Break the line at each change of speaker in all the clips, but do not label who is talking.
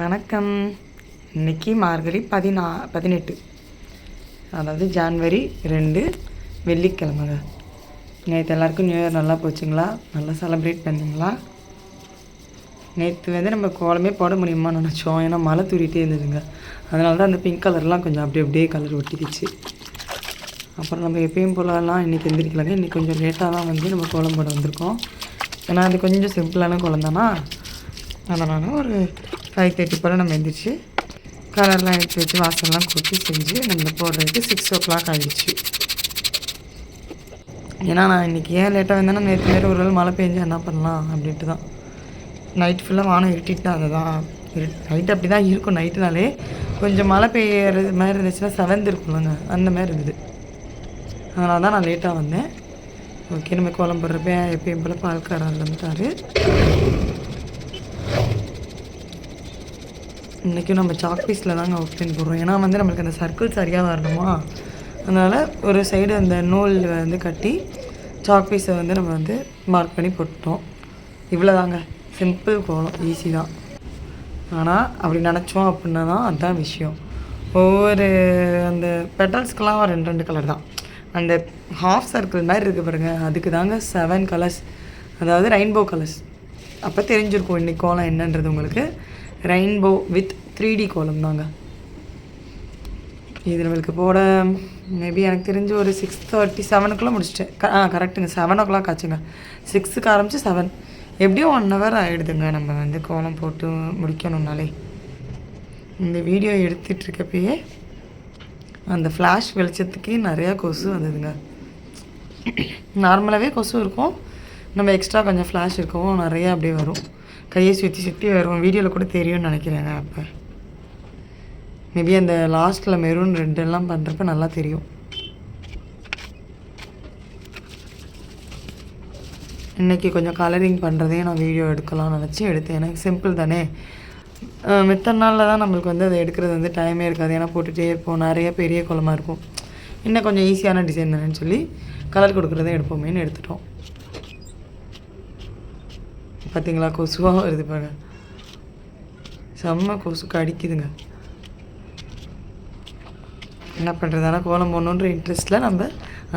வணக்கம். இன்னைக்கு மார்கழி பதினா பதினெட்டு. அதாவது ஜான்வரி ரெண்டு வெள்ளிக்கிழமைங்க நேற்று எல்லாருக்கும் நியூ இயர் நல்லா போச்சுங்களா? நல்லா செலப்ரேட் பண்ணிங்களா? நேற்று வந்து நம்ம கோலமே போட முடியுமா நினச்சோம். ஏன்னா மழை தூரிகிட்டே இருந்ததுங்க. அதனால தான் அந்த பிங்க் கலர்லாம் கொஞ்சம் அப்படி அப்படியே கலர் ஒட்டிக்கிச்சு. அப்புறம் நம்ம எப்பயும் போலலாம் இன்றைக்கி எழுந்திரிக்கலாங்க இன்றைக்கி கொஞ்சம் லேட்டாக தான் வந்து நம்ம கோலம் போட வந்திருக்கோம். ஏன்னா அது கொஞ்சம் சிம்பிளான குழந்தானா அதனால் ஒரு ஃபைவ் தேர்ட்டி போல் நம்ம எழுந்திரிச்சு கலர்லாம் எடுத்து வச்சு வாசல்லாம் கூட்டி செஞ்சு நம்ம போடுறதுக்கு சிக்ஸ் ஓ கிளாக் ஆகிடுச்சு ஏன்னா நான் இன்றைக்கி ஏன் லேட்டாக வந்தேன்னா நேற்று நேரம் ஒரு நாள் மழை பெஞ்சு என்ன பண்ணலாம் அப்படின்ட்டு தான். நைட் ஃபுல்லாக வானம் இருட்டிட்டு தான் அதுதான் நைட் அப்படி தான் இருக்கும் நைட்டுனாலே கொஞ்சம் மழை பெய்யறது மாதிரி இருந்துச்சுன்னா செவந்து இருக்கும்லங்க அந்த மாதிரி இருந்தது. அதனால தான் நான் லேட்டாக வந்தேன். ஓகே நம்ம கோலம் போடுறப்ப எப்பயும் போல் பால்காரர் வந்துட்டார் இன்றைக்கும் நம்ம சாக் பீஸில் தாங்க ஒர்க் போடுறோம் ஏன்னா வந்து நம்மளுக்கு அந்த சர்க்கிள் சரியாக வரணுமா? அதனால் ஒரு சைடு அந்த நூல் வந்து கட்டி சாக் பீஸை வந்து நம்ம வந்து மார்க் பண்ணி போட்டோம் இவ்வளோதாங்க சிம்பிள் கோலம். ஈஸி தான். ஆனால் அப்படி நினச்சோம் அப்படின்னா தான் அதுதான் விஷயம். ஒவ்வொரு அந்த பெட்டல்ஸ்க்கெலாம் ரெண்டு ரெண்டு கலர் தான். அந்த ஹாஃப் சர்க்கிள் மாதிரி இருக்குது பாருங்கள் அதுக்கு தாங்க செவன் கலர்ஸ் அதாவது ரெயின்போ கலர்ஸ் அப்போ தெரிஞ்சிருக்கும் இன்றைக்கி கோலம் என்னன்றது உங்களுக்கு. ரெயின்போ வித் த்ரீ டி கோலம் தாங்க. இது நம்மளுக்கு போட மேபி எனக்கு தெரிஞ்சு ஒரு சிக்ஸ் தேர்ட்டி செவனுக்குள்ளே முடிச்சிட்டேன். ஆ கரெக்டுங்க செவன் ஓ கிளாக் ஆச்சுங்க. சிக்ஸுக்கு ஆரம்பித்து செவன் எப்படியும் ஒன் ஹவர் ஆகிடுதுங்க நம்ம வந்து கோலம் போட்டு முடிக்கணும்னாலே. இந்த வீடியோ எடுத்துகிட்ருக்கப்பயே அந்த ஃப்ளாஷ் வெளிச்சத்துக்கே நிறையா கொசு வந்ததுங்க. நார்மலாகவே கொசு இருக்கும். நம்ம எக்ஸ்ட்ரா கொஞ்சம் ஃப்ளாஷ் இருக்கவும் நிறையா அப்படியே வரும். கையை சுற்றி சுற்றி வரும் வீடியோவில் கூட தெரியும்னு நினைக்கிறேங்க அப்போ. மேபி அந்த லாஸ்ட்டில் மெரூன் ரெட்டெல்லாம் பண்ணுறப்ப நல்லா தெரியும். இன்றைக்கி கொஞ்சம் கலரிங் பண்ணுறதையும் நான் வீடியோ எடுக்கலாம்னு நினச்சி எடுத்தேன். எனக்கு சிம்பிள் தானே. மித்த நாளில் தான் நம்மளுக்கு வந்து அதை எடுக்கிறது வந்து டைமே இருக்காது. ஏன்னா போட்டுகிட்டே இருப்போம். நிறைய பெரிய குளமாக இருக்கும். இன்னும் கொஞ்சம் ஈஸியான டிசைன் தானேன்னு சொல்லி கலர் கொடுக்குறதை எடுப்போமேன்னு எடுத்துட்டோம். பார்த்தீங்களா கொசுவாக வருது பாருங்க. செம்ம கொசு கடிக்குதுங்க. என்ன பண்ணுறதானா கோலம் போடணுன்ற இன்ட்ரெஸ்ட்டில் நம்ம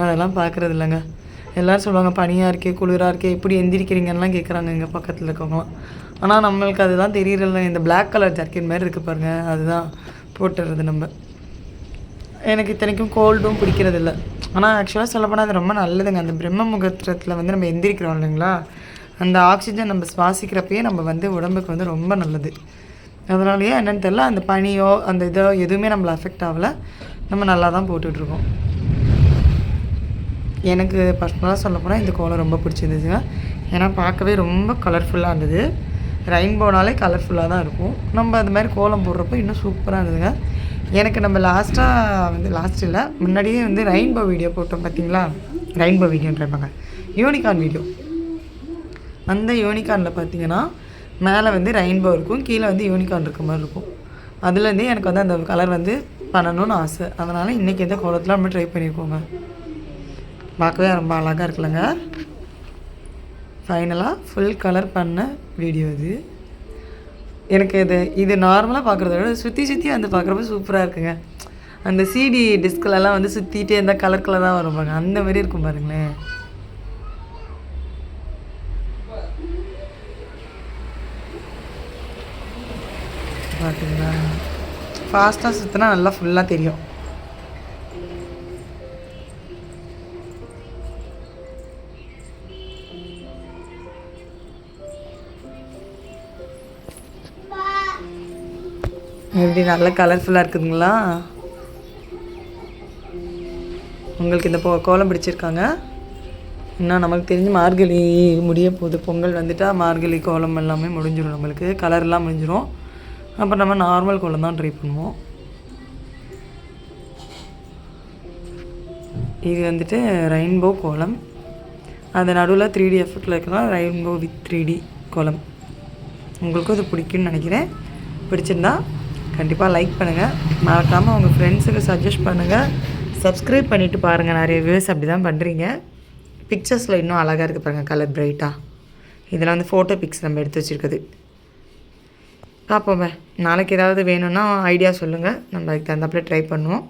அதெல்லாம் பார்க்குறது இல்லைங்க. எல்லோரும் சொல்லுவாங்க பனியாக இருக்கே குளிராக இருக்கே எப்படி எந்திரிக்கிறீங்கலாம் கேட்குறாங்க எங்கள் பக்கத்தில் இருக்கவங்களாம் ஆனால் நம்மளுக்கு அதுதான் தெரியறதில்ல இந்த பிளாக் கலர் ஜாக்கெட் மாதிரி இருக்குது பாருங்க. அதுதான் போட்டுறது நம்ம. எனக்கு இத்தனைக்கும் கோல்டும் பிடிக்கிறது இல்லை ஆனால் ஆக்சுவலாக சொல்லப்போனால் அது ரொம்ப நல்லதுங்க. அந்த பிரம்ம முகூர்த்தத்தில் வந்து நம்ம எந்திரிக்கிறோம் இல்லைங்களா? அந்த ஆக்சிஜன் நம்ம சுவாசிக்கிறப்பயே நம்ம வந்து உடம்புக்கு வந்து ரொம்ப நல்லது. அதனாலயே என்னென்னு தெரில அந்த பனியோ அந்த இதோ எதுவுமே நம்மளை அஃபெக்ட் ஆகலை. நம்ம நல்லா தான் போட்டுட்ருக்கோம். எனக்கு பர்சனலாக சொல்லப்போனால் இந்த கோலம் ரொம்ப பிடிச்சிருந்துச்சுங்க. ஏன்னா பார்க்கவே ரொம்ப கலர்ஃபுல்லாக இருந்தது. ரெயின்போனாலே கலர்ஃபுல்லாக தான் இருக்கும். நம்ம அது மாதிரி கோலம் போடுறப்போ இன்னும் சூப்பராக இருந்ததுங்க. எனக்கு நம்ம லாஸ்ட்டாக வந்து லாஸ்ட் இல்லை முன்னாடியே வந்து ரெயின்போ வீடியோ போட்டோம் பார்த்தீங்களா ரெயின்போ வீடியோன்றப்பாங்க யூனிகார்ன் வீடியோ அந்த யூனிகார்னில் பார்த்தீங்கன்னா மேலே வந்து ரெயின்போ இருக்கும் கீழே வந்து யூனிகார்ன் இருக்க மாதிரி இருக்கும். அதுலேருந்தே எனக்கு வந்து அந்த கலர் வந்து பண்ணணும்னு ஆசை. அதனால் இன்றைக்கி எந்த கோலத்தில் நம்ம ட்ரை பண்ணியிருக்கோங்க பார்க்கவே ரொம்ப அழகாக இருக்குல்லங்க. ஃபைனலாக ஃபுல் கலர் பண்ண வீடியோ இது. எனக்கு இது இது நார்மலாக பார்க்குறத விட சுற்றி சுற்றி வந்து பார்க்குறப்ப சூப்பராக இருக்குங்க. அந்த சிடி டிஸ்கிலலாம் வந்து சுற்றிட்டே இருந்தால் கலர் கலராக வரும் பாருங்க அந்த மாதிரி இருக்கும் பாருங்களேன். பார்த்தீங்களா ஃபாஸ்ட்டாக சுற்றினா நல்லா ஃபுல்லாக தெரியும். எப்படி நல்லா கலர்ஃபுல்லாக இருக்குதுங்களா? உங்களுக்கு இந்த போ கோலம் பிடிச்சிருக்காங்க? இன்னும் நமக்கு தெரிஞ்சு மார்கழி முடிய போகுது. பொங்கல் வந்துட்டால் மார்கழி கோலம் எல்லாமே முடிஞ்சிடும் நம்மளுக்கு. கலர்லாம் முடிஞ்சிடும் அப்புறம் நம்ம நார்மல் கோலம் தான் ட்ரை பண்ணுவோம். இது வந்துட்டு ரெயின்போ கோலம். அந்த நடுவில் த்ரீ டி எஃபெக்டில் இருக்கலாம் ரெயின்போ வித் த்ரீ டி கோலம். உங்களுக்கும் இது பிடிக்கும்னு நினைக்கிறேன். பிடிச்சிருந்தா கண்டிப்பாக லைக் பண்ணுங்கள் மறக்காமல் உங்கள் ஃப்ரெண்ட்ஸுக்கு சஜஸ்ட் பண்ணுங்கள் சப்ஸ்கிரைப் பண்ணிவிட்டு பாருங்கள் நிறைய வியூஸ் அப்படி தான் பண்ணுறீங்க பிக்சர்ஸில் இன்னும் அழகாக இருக்குது பாருங்கள் கலர் பிரைட்டாக இதெல்லாம் வந்து ஃபோட்டோ பிக்ஸ் நம்ம எடுத்து வச்சுருக்குது பார்ப்போம் நாளைக்கு ஏதாவது வேணும்னா ஐடியா சொல்லுங்கள் நம்ம அதுக்கு தகுந்தாப்புல ட்ரை பண்ணுவோம்.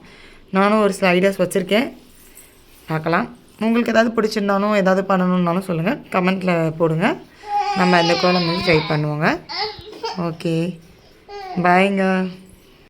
நானும் ஒரு சில ஐடியாஸ் வச்சுருக்கேன். பார்க்கலாம். உங்களுக்கு ஏதாவது பிடிச்சிருந்தாலும் ஏதாவது பண்ணணுன்னாலும் சொல்லுங்கள் கமெண்ட்டில் போடுங்க. நம்ம இந்த கோலம் வந்து ட்ரை பண்ணுவோங்க. ஓகே பாய்ங்க